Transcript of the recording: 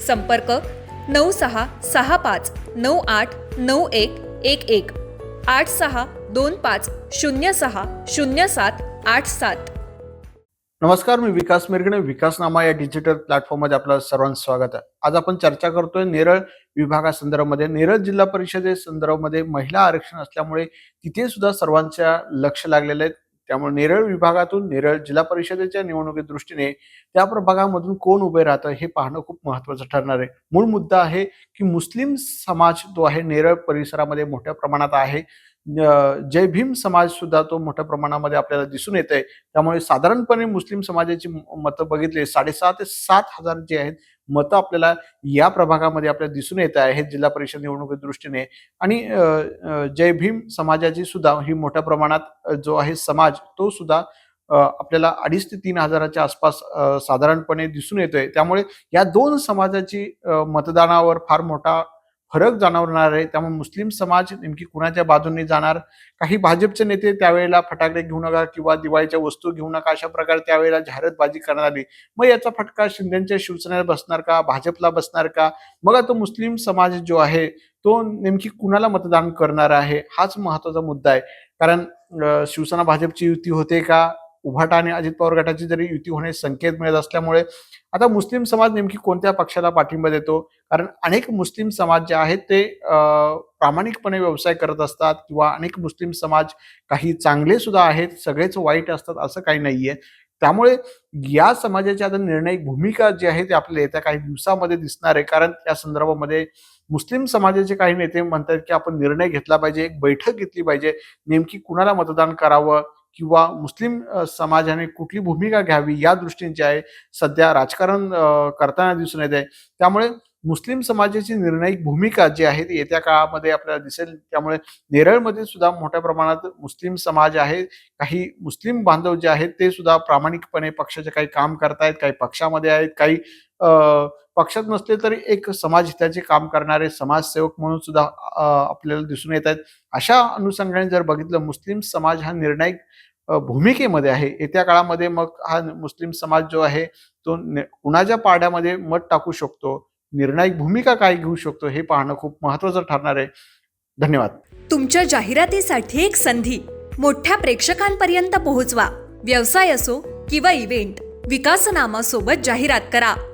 संपर्क नऊ सहा सहा पाच नऊ आठ नऊ एक एक एक. आठ सहा दोन पाच शून्य सहा शून्य सात आठ सात. नमस्कार मी विकास मिरगणे विकासनामा या डिजिटल प्लॅटफॉर्ममध्ये आपलं सर्वांचं स्वागत आहे. आज आपण चर्चा करतोय नेरळ विभागासंदर्भामध्ये. नेरळ जिल्हा परिषदे संदर्भामध्ये महिला आरक्षण असल्यामुळे तिथे सुद्धा सर्वांच्या लक्ष लागलेलं आहे. त्यामुळे नेरळ विभागातून नेरळ जिल्हा परिषदेच्या निवडणुकी दृष्टीने त्या प्रभागामधून कोण उभे राहतं हे पाहणं खूप महत्वाचं ठरणार आहे. मूळ मुद्दा आहे की मुस्लिम समाज जो आहे नेरळ परिसरामध्ये मोठ्या प्रमाणात आहे. जय भीम समाज सुद्धा तो मोठ्या प्रमाणामध्ये आपल्याला दिसून येत आहे त्यामुळे साधारणपणे मुस्लिम समाजाची म- मतं बघितली साडेसहा ते सात हजार जे आहेत मतं आपल्याला या प्रभागामध्ये आपल्याला दिसून येत आहेत जिल्हा परिषद निवडणुकी दृष्टीने. आणि जय भीम समाजाची सुद्धा ही मोठ्या प्रमाणात जो आहे समाज तो सुद्धा आपल्याला अडीच ते तीन हजाराच्या आसपास साधारणपणे दिसून येतोय. त्यामुळे या दोन समाजाची मतदानावर फार मोठा फरक जाणवणार आहे. त्यामुळे मुस्लिम समाज नेमकी कुणाच्या बाजूने जाणार? काही भाजपचे नेते त्यावेळेला फटाकडे घेऊ नका किंवा दिवाळीच्या वस्तू घेऊ नका अशा प्रकारे त्यावेळेला जाहिरातबाजी करण्यात आली मग याचा फटका शिंदेच्या शिवसेनेला बसणार का? भाजपला बसणार का? मग आता मुस्लिम समाज जो आहे तो नेमकी कुणाला मतदान करणार आहे? हाच महत्त्वाचा मुद्दा आहे. कारण शिवसेना भाजपची युती होते का? उभाटा आणि अजित पवार गटाची जरी युती होण्याचे संकेत मिळत असल्यामुळे आता मुस्लिम समाज नेमकी कोणत्या पक्षाला पाठिंबा देतो? कारण अनेक मुस्लिम समाज जे आहेत ते प्रामाणिकपणे व्यवसाय करत असतात किंवा अनेक मुस्लिम समाज काही चांगले सुद्धा आहेत सगळेच वाईट असतात असं काही नाहीये. त्यामुळे या समाजाची आता निर्णायक भूमिका जी आहे ती आपल्याला येत्या काही दिवसामध्ये दिसणार आहे. कारण या संदर्भामध्ये मुस्लिम समाजाचे काही नेते म्हणतात की आपण निर्णय घेतला पाहिजे एक बैठक घेतली पाहिजे नेमकी कुणाला मतदान करावं? किंवा मुस्लिम समाजाने कुठली भूमिका घ्यावी या दृष्टीने जे आहे. सध्या राजकारण करताना दिसून येत आहे त्यामुळे मुस्लिम समाजाची निर्णायक भूमिका जी आहे ती येत्या काळामध्ये आपल्याला दिसेल. त्यामुळे नेरळमध्ये सुद्धा मोठ्या प्रमाणात मुस्लिम समाज आहे. काही मुस्लिम बांधव जे आहेत ते सुद्धा प्रामाणिकपणे पक्षाचे काही काम करतायत काही पक्षामध्ये आहेत काही पक्षात नसले तरी एक समाज हिताचे काम करणारे समाजसेवक म्हणून सुद्धा आपल्याला दिसून येत आहेत. अशा अनुषंगाने जर बघितलं मुस्लिम समाज हा निर्णायक भूमिकेमध्ये आहे. येत्या काळामध्ये मग हा मुस्लिम समाज जो आहे तो ने- कुणाच्या पाड्यामध्ये मत टाकू शकतो? निर्णायक भूमिका काय घेऊ शकतो? हे पाहणं खूप महत्वाचं ठरणार आहे. धन्यवाद. तुमच्या जाहिरातीसाठी एक संधी. मोठ्या प्रेक्षकांपर्यंत पोहोचवा. व्यवसाय असो किंवा इव्हेंट विकासनामासोबत जाहिरात करा.